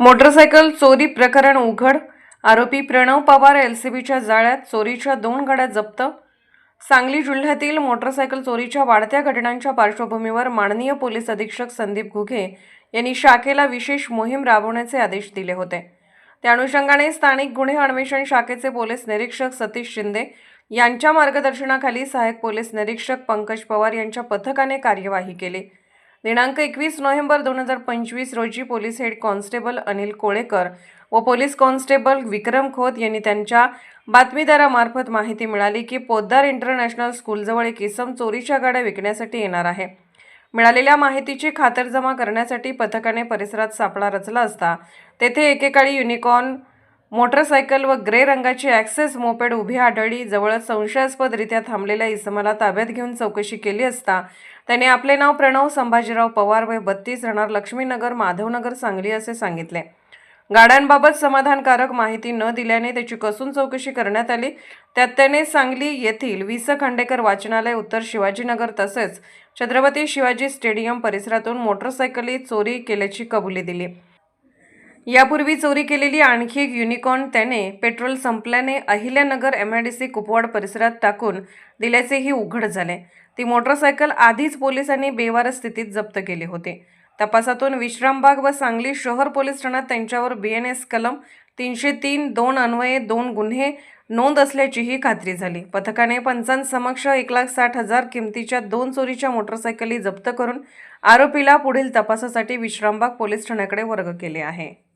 Motorcycle चोरी प्रकरण उघड. आरोपी प्रणव पवार एलसीबीच्या जाळ्यात चोरीच्या दोन गाड्या जप्त. सांगली जिल्ह्यातील मोटरसायकल चोरीच्या वाढत्या घटनांच्या पार्श्वभूमीवर माननीय पोलीस अधीक्षक संदीप घुघे यांनी शाखेला विशेष मोहीम राबवण्याचे आदेश दिले होते. त्या अनुषंगाने स्थानिक गुन्हे अन्वेषण शाखेचे पोलीस निरीक्षक सतीश शिंदे यांच्या मार्गदर्शनाखाली सहाय्यक पोलीस निरीक्षक पंकज पवार यांच्या पथकाने कार्यवाही केली. दिनांक एकवीस नोव्हेंबर दोन हजार पंचवीस रोजी police head constable Anil Kolekar व पोलीस कॉन्स्टेबल विक्रम खोत यांनी त्यांच्या बातमीदारामार्फत माहिती मिळाली की पोद्दार इंटरनॅशनल स्कूलजवळ एक इसम चोरीच्या गाड्या विकण्यासाठी येणार आहे. मिळालेल्या माहितीची खातरजमा करण्यासाठी पथकाने परिसरात सापळा रचला असता तेथे एकेकाळी युनिकॉर्न मोटरसायकल व ग्रे रंगाची ॲक्सेस मोपेड उभी आढळली. जवळच संशयास्पदरित्या थांबलेल्या इसमाला ताब्यात घेऊन चौकशी केली असता त्याने आपले नाव प्रणव संभाजीराव पवार वय बत्तीस राहणार लक्ष्मीनगर माधवनगर सांगली असे सांगितले. गाड्यांबाबत समाधानकारक माहिती न दिल्याने त्याची कसून चौकशी करण्यात आली. त्यात त्याने सांगली येथील वि स खांडेकर वाचनालय उत्तर शिवाजीनगर तसेच छत्रपती शिवाजी स्टेडियम परिसरातून मोटरसायकली चोरी केल्याची कबुली दिली. यापूर्वी चोरी केलेली आणखी एक युनिकॉर्न त्याने पेट्रोल संपल्याने Ahilyanagar M I D C Kupwad परिसरात टाकून दिल्याचेही उघड झाले. ती मोटरसायकल आधीच पोलिसांनी बेवारस स्थितीत जप्त केली होती. तपासातून विश्रामबाग व सांगली शहर पोलीस ठाण्यात त्यांच्यावर बी एन एस कलम तीनशे तीन दोन अन्वये दोन गुन्हे नोंद असल्याचीही खात्री झाली. पथकाने पंचांसमक्ष एक लाख साठ हजार किमतीच्या दोन चोरीच्या मोटरसायकली जप्त करून आरोपीला पुढील तपासासाठी विश्रामबाग पोलीस ठाण्याकडे वर्ग केले आहे.